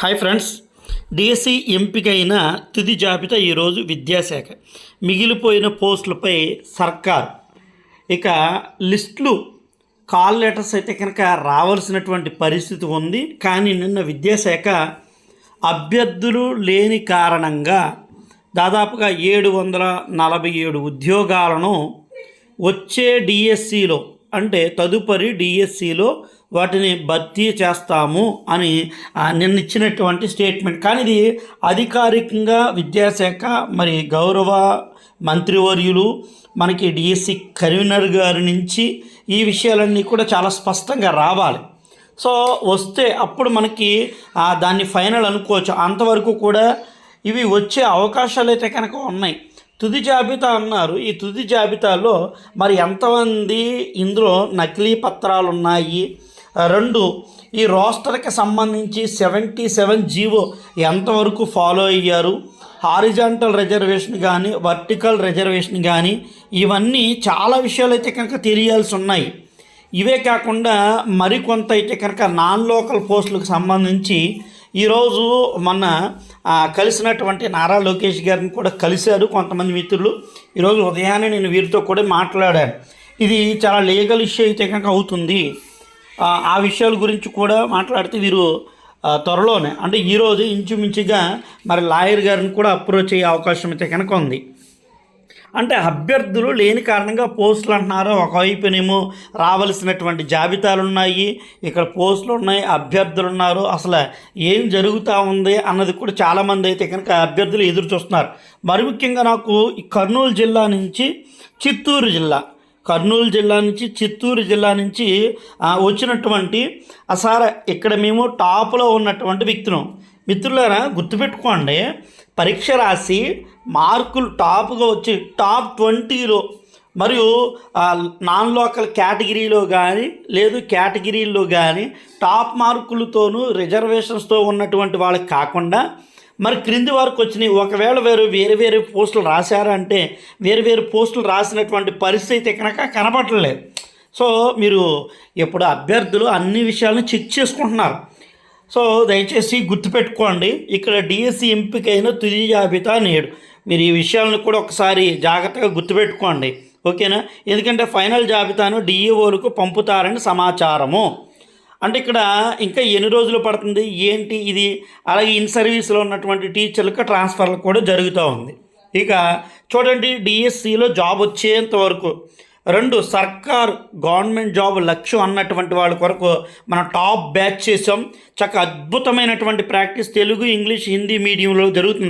Hi friends DSC ఎంపికైన తుది జాబితా ఈరోజు విద్యాశాఖ. మిగిలిపోయిన పోస్టులపై సర్కార్. ఇక లిస్టులు కాల్ లెటర్స్ అయితే కనుక రావాల్సినటువంటి పరిస్థితి ఉంది. కానీ నిన్న విద్యాశాఖ అభ్యర్థులు లేని కారణంగా దాదాపుగా ఏడు వందల నలభై ఏడు ఉద్యోగాలను వచ్చే డిఎస్సిలో అంటే తదుపరి డిఎస్సిలో వాటిని భర్తీ చేస్తాము అని ఆ, నిన్న ఇచ్చినటువంటి స్టేట్మెంట్. కానీ ఇది అధికారికంగా విద్యాశాఖ మరి గౌరవ మంత్రివర్యులు మనకి డిఎస్సి కన్వీనర్ గారి నుంచి ఈ విషయాలన్నీ కూడా చాలా స్పష్టంగా రావాలి. సో వస్తే అప్పుడు మనకి దాన్ని ఫైనల్ అనుకోవచ్చు. అంతవరకు కూడా ఇవి వచ్చే అవకాశాలు అయితే కనుక ఉన్నాయి. తుది జాబితా అన్నారు. ఈ తుది జాబితాలో మరి ఎంతమంది ఇందులో నకిలీ పత్రాలు ఉన్నాయి రెండు ఈ రోస్టర్కి సంబంధించి సెవెంటీ సెవెన్ జీవో ఎంతవరకు ఫాలో అయ్యారు? హారిజాంటల్ రిజర్వేషన్ కానీ వర్టికల్ రిజర్వేషన్ కానీ ఇవన్నీ చాలా విషయాలు అయితే కనుక తెలియాల్సి ఉన్నాయి ఇవే కాకుండా మరికొంత అయితే కనుక నాన్ లోకల్ పోస్టులకు సంబంధించి ఈరోజు మొన్న కలిసినటువంటి నారా లోకేష్ గారిని కూడా కలిశారు కొంతమంది మిత్రులు. ఈరోజు ఉదయాన్నే నేను వీరితో కూడా మాట్లాడాను. ఇది చాలా లీగల్ ఇష్యూ అయితే కనుక అవుతుంది. ఆ, విషయాల గురించి కూడా మాట్లాడితే వీరు త్వరలోనే అంటే ఈరోజు ఇంచుమించుగా మరి లాయర్ గారిని కూడా అప్రోచ్ అయ్యే అవకాశం అయితే కనుక ఉంది. అంటే అభ్యర్థులు లేని కారణంగా పోస్టులు అంటున్నారు. ఒకవైపునేమో రావలసినటువంటి జాబితాలు ఉన్నాయి. ఇక్కడ పోస్టులు ఉన్నాయి అభ్యర్థులు ఉన్నారు. అసలు ఏం జరుగుతూ ఉంది అన్నది కూడా చాలామంది అయితే కనుక అభ్యర్థులు ఎదురు చూస్తున్నారు. మరి ముఖ్యంగా నాకు ఈ కర్నూలు జిల్లా నుంచి చిత్తూరు జిల్లా కర్నూలు జిల్లా నుంచి చిత్తూరు జిల్లా నుంచి వచ్చినటువంటి అసార ఇక్కడ మేము టాప్లో ఉన్నటువంటి వ్యక్తులం. మిత్రులారా గుర్తుపెట్టుకోండి పరీక్ష రాసి మార్కులు టాప్గా వచ్చి టాప్ ట్వంటీలో మరియు నాన్ లోకల్ కేటగిరీలో కానీ లేదు కేటగిరీల్లో కానీ టాప్ మార్కులతోనూ రిజర్వేషన్స్తో ఉన్నటువంటి వాళ్ళకి కాకుండా మరి క్రింది వరకు వచ్చినాయి. ఒకవేళ వేరు వేరు వేరు పోస్టులు రాశారంటే వేరు వేరు పోస్టులు రాసినటువంటి పరిస్థితి కనుక కనపడలేదు సో మీరు ఇప్పుడు అభ్యర్థులు అన్ని విషయాలను చెక్ చేసుకుంటున్నారు. సో దయచేసి గుర్తుపెట్టుకోండి ఇక్కడ డిఎస్సి ఎంపికైన తుది జాబితా నేడు. మీరు ఈ విషయాలను కూడా ఒకసారి జాగ్రత్తగా గుర్తుపెట్టుకోండి ఓకేనా? ఎందుకంటే ఫైనల్ జాబితాను డిఈఓలకు పంపుతారని సమాచారము. అంటే ఇక్కడ ఇంకా ఎన్ని రోజులు పడుతుంది? ఏంటి ఇది? అలాగే ఇన్ సర్వీస్లో ఉన్నటువంటి టీచర్లకు ట్రాన్స్ఫర్లు కూడా జరుగుతూ ఉంది. ఇక చూడండి డిఎస్సిలో జాబ్ వచ్చేంత వరకు రెండు సర్కార్ గవర్నమెంట్ జాబ్ లక్ష్యం అన్నటువంటి వాళ్ళ కొరకు మనం టాప్ బ్యాచ్ చేసాం చక్క అద్భుతమైనటువంటి ప్రాక్టీస్ తెలుగు ఇంగ్లీష్ హిందీ మీడియంలో జరుగుతుంది.